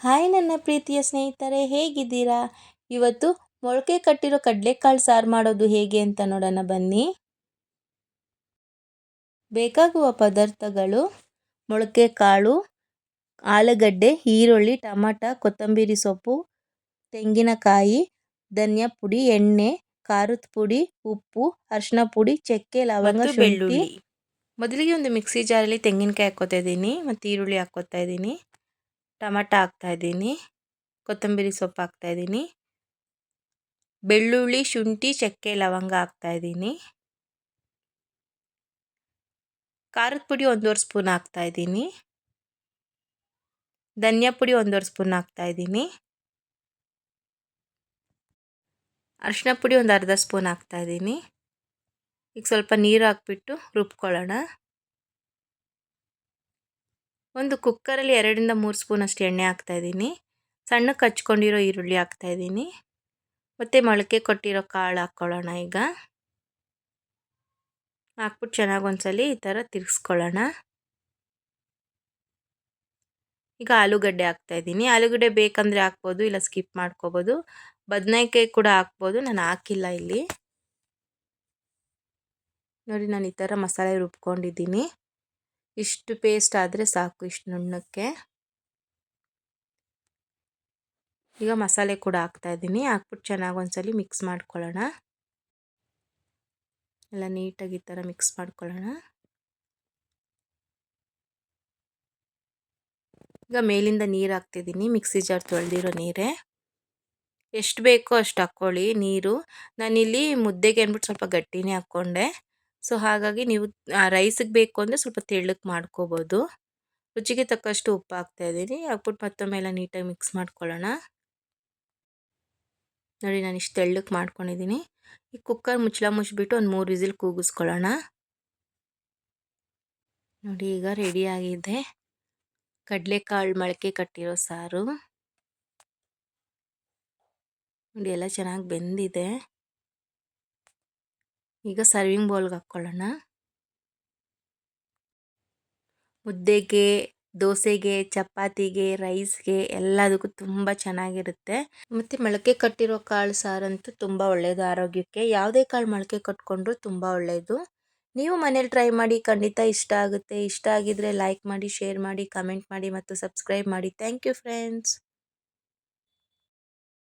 Hi ನನ್ನ ಪ್ರೀತಿಯ ಸ್ನೇಹಿತರೆ ಹೇಗಿದ್ದೀರಾ? ಇವತ್ತು ಮೊಳಕೆ ಕಟ್ಟಿರೋ ಕಡಲೆಕಾಳು ಸಾರು ಮಾಡೋದು ಹೇಗೆ ಅಂತ ನೋಡೋಣ ಬನ್ನಿ. ಬೇಕಾಗುವ ಪದಾರ್ಥಗಳು ಮೊಳಕೆ ಕಾಳು ಆಲೂಗಡ್ಡೆ ಈರುಳ್ಳಿ ಟಮಾಟ ಕೊತ್ತಂಬರಿ ಸೊಪ್ಪು ತೆಂಗಿನಕಾಯಿ ಧನಿಯಾ ಪುಡಿ ಎಣ್ಣೆ ಖಾರದ ಪುಡಿ ಉಪ್ಪು ಅರಿಶಿನ ಪುಡಿ ಚಕ್ಕೆ ಲವಂಗ ಬೆಳ್ಳುಳ್ಳಿ. ಮೊದಲಿಗೆ ಒಂದು ಮಿಕ್ಸಿ ಜಾರಲ್ಲಿ ತೆಂಗಿನಕಾಯಿ ಹಾಕ್ಕೋತಾ ಇದ್ದೀನಿ ಮತ್ತು ಈರುಳ್ಳಿ ಹಾಕ್ಕೋತಾ ಇದ್ದೀನಿ. ಟಮಾಟ ಹಾಕ್ತಾಯಿದ್ದೀನಿ ಕೊತ್ತಂಬರಿ ಸೊಪ್ಪು ಹಾಕ್ತಾ ಇದ್ದೀನಿ, ಬೆಳ್ಳುಳ್ಳಿ, ಶುಂಠಿ, ಚಕ್ಕೆ, ಲವಂಗ ಹಾಕ್ತಾ ಇದ್ದೀನಿ. ಖಾರದ ಪುಡಿ ಒಂದೂವರೆ ಸ್ಪೂನ್ ಹಾಕ್ತಾಯಿದ್ದೀನಿ ಧನಿಯಾ ಪುಡಿ ಒಂದೂವರೆ ಸ್ಪೂನ್ ಹಾಕ್ತಾಯಿದ್ದೀನಿ ಅರಿಶಿನ ಪುಡಿ ಒಂದು ಅರ್ಧ ಸ್ಪೂನ್ ಹಾಕ್ತಾಯಿದ್ದೀನಿ ಈಗ ಸ್ವಲ್ಪ ನೀರು ಹಾಕ್ಬಿಟ್ಟು ರುಬ್ಕೊಳ್ಳೋಣ. ಒಂದು ಕುಕ್ಕರಲ್ಲಿ ಎರಡರಿಂದ ಮೂರು ಸ್ಪೂನ್ ಅಷ್ಟು ಎಣ್ಣೆ ಹಾಕ್ತಾಯಿದ್ದೀನಿ. ಸಣ್ಣಕ್ಕೆ ಹಚ್ಕೊಂಡಿರೋ ಈರುಳ್ಳಿ ಹಾಕ್ತಾಯಿದ್ದೀನಿ. ಮತ್ತು ಮೊಳಕೆ ಕೊಟ್ಟಿರೋ ಕಾಳು ಹಾಕ್ಕೊಳ್ಳೋಣ ಈಗ. ಹಾಕ್ಬಿಟ್ಟು ಚೆನ್ನಾಗಿ ಒಂದ್ಸಲಿ ಈ ಥರ ತಿರ್ಗಿಸ್ಕೊಳ್ಳೋಣ. ಈಗ ಆಲೂಗಡ್ಡೆ ಹಾಕ್ತಾಯಿದ್ದೀನಿ. ಆಲೂಗಡ್ಡೆ ಬೇಕಂದರೆ ಹಾಕ್ಬೋದು, ಇಲ್ಲ ಸ್ಕಿಪ್ ಮಾಡ್ಕೋಬೋದು. ಬದನೆಕಾಯಿ ಕೂಡ ಹಾಕ್ಬೋದು, ನಾನು ಹಾಕಿಲ್ಲ ಇಲ್ಲಿ. ನೋಡಿ, ನಾನು ಈ ಥರ ಮಸಾಲೆ ರುಬ್ಕೊಂಡಿದ್ದೀನಿ. ಇಷ್ಟು ಪೇಸ್ಟ್ ಆದರೆ ಸಾಕು ಇಷ್ಟು ನುಣ್ಣಕ್ಕೆ. ಈಗ ಮಸಾಲೆ ಕೂಡ ಹಾಕ್ತಾ ಇದ್ದೀನಿ. ಹಾಕ್ಬಿಟ್ಟು ಚೆನ್ನಾಗಿ ಒಂದ್ಸಲಿ ಮಿಕ್ಸ್ ಮಾಡ್ಕೊಳ್ಳೋಣ. ಎಲ್ಲ ನೀಟಾಗಿ ಈ ಥರ ಮಿಕ್ಸ್ ಮಾಡ್ಕೊಳ್ಳೋಣ. ಈಗ ಮೇಲಿಂದ ನೀರು ಹಾಕ್ತಿದ್ದೀನಿ. ಮಿಕ್ಸಿ ಜಾರ್ ತೊಳೆದಿರೋ ನೀರೇ. ಎಷ್ಟು ಬೇಕೋ ಅಷ್ಟು ಹಾಕ್ಕೊಳ್ಳಿ ನೀರು. ನಾನಿಲ್ಲಿ ಮುದ್ದೆಗೆ ಅಂದ್ಬಿಟ್ಟು ಸ್ವಲ್ಪ ಗಟ್ಟಿನೇ ಹಾಕ್ಕೊಂಡೆ. ಸೊ, ಹಾಗಾಗಿ ನೀವು ರೈಸಿಗೆ ಬೇಕು ಅಂದರೆ ಸ್ವಲ್ಪ ತೆಳ್ಳಕ್ಕೆ ಮಾಡ್ಕೋಬೋದು. ರುಚಿಗೆ ತಕ್ಕಷ್ಟು ಉಪ್ಪು ಹಾಕ್ತಾಯಿದ್ದೀನಿ ಹಾಕ್ಬಿಟ್ಟು ಮತ್ತೊಮ್ಮೆ ಎಲ್ಲ ನೀಟಾಗಿ ಮಿಕ್ಸ್ ಮಾಡ್ಕೊಳ್ಳೋಣ. ನೋಡಿ, ನಾನು ಇಷ್ಟು ತೆಳ್ಳಕ್ಕೆ ಮಾಡ್ಕೊಂಡಿದ್ದೀನಿ. ಈ ಕುಕ್ಕರ್ ಮುಚ್ಚಳ ಮುಚ್ಚಿಬಿಟ್ಟು ಒಂದು ಮೂರು ವಿಸಿಲ್ ಕೂಗಿಸ್ಕೊಳ್ಳೋಣ. ನೋಡಿ, ಈಗ ರೆಡಿಯಾಗಿದೆ ಕಡಲೆಕಾಳು ಮೊಳಕೆ ಕಟ್ಟಿರೋ ಸಾರು. ನೋಡಿ, ಎಲ್ಲ ಚೆನ್ನಾಗಿ ಬೆಂದಿದೆ. ಈಗ ಸರ್ವಿಂಗ್ ಬೌಲ್ಗೆ ಹಾಕ್ಕೊಳ್ಳೋಣ ಮುದ್ದೆಗೆ, ದೋಸೆಗೆ, ಚಪಾತಿಗೆ ರೈಸ್ಗೆ ಎಲ್ಲದಕ್ಕೂ ತುಂಬ ಚೆನ್ನಾಗಿರುತ್ತೆ. ಮತ್ತು ಮೊಳಕೆ ಕಟ್ಟಿರೋ ಕಾಳು ಸಾರಂತೂ ತುಂಬ ಒಳ್ಳೆಯದು ಆರೋಗ್ಯಕ್ಕೆ. ಯಾವುದೇ ಕಾಳು ಮೊಳಕೆ ಕಟ್ಕೊಂಡ್ರೂ ತುಂಬ ಒಳ್ಳೆಯದು ನೀವು ಮನೇಲಿ ಟ್ರೈ ಮಾಡಿ ಖಂಡಿತ ಇಷ್ಟ ಆಗುತ್ತೆ. ಇಷ್ಟ ಆಗಿದ್ರೆ ಲೈಕ್ ಮಾಡಿ ಶೇರ್ ಮಾಡಿ ಕಮೆಂಟ್ ಮಾಡಿ ಮತ್ತು ಸಬ್ಸ್ಕ್ರೈಬ್ ಮಾಡಿ. Thank you friends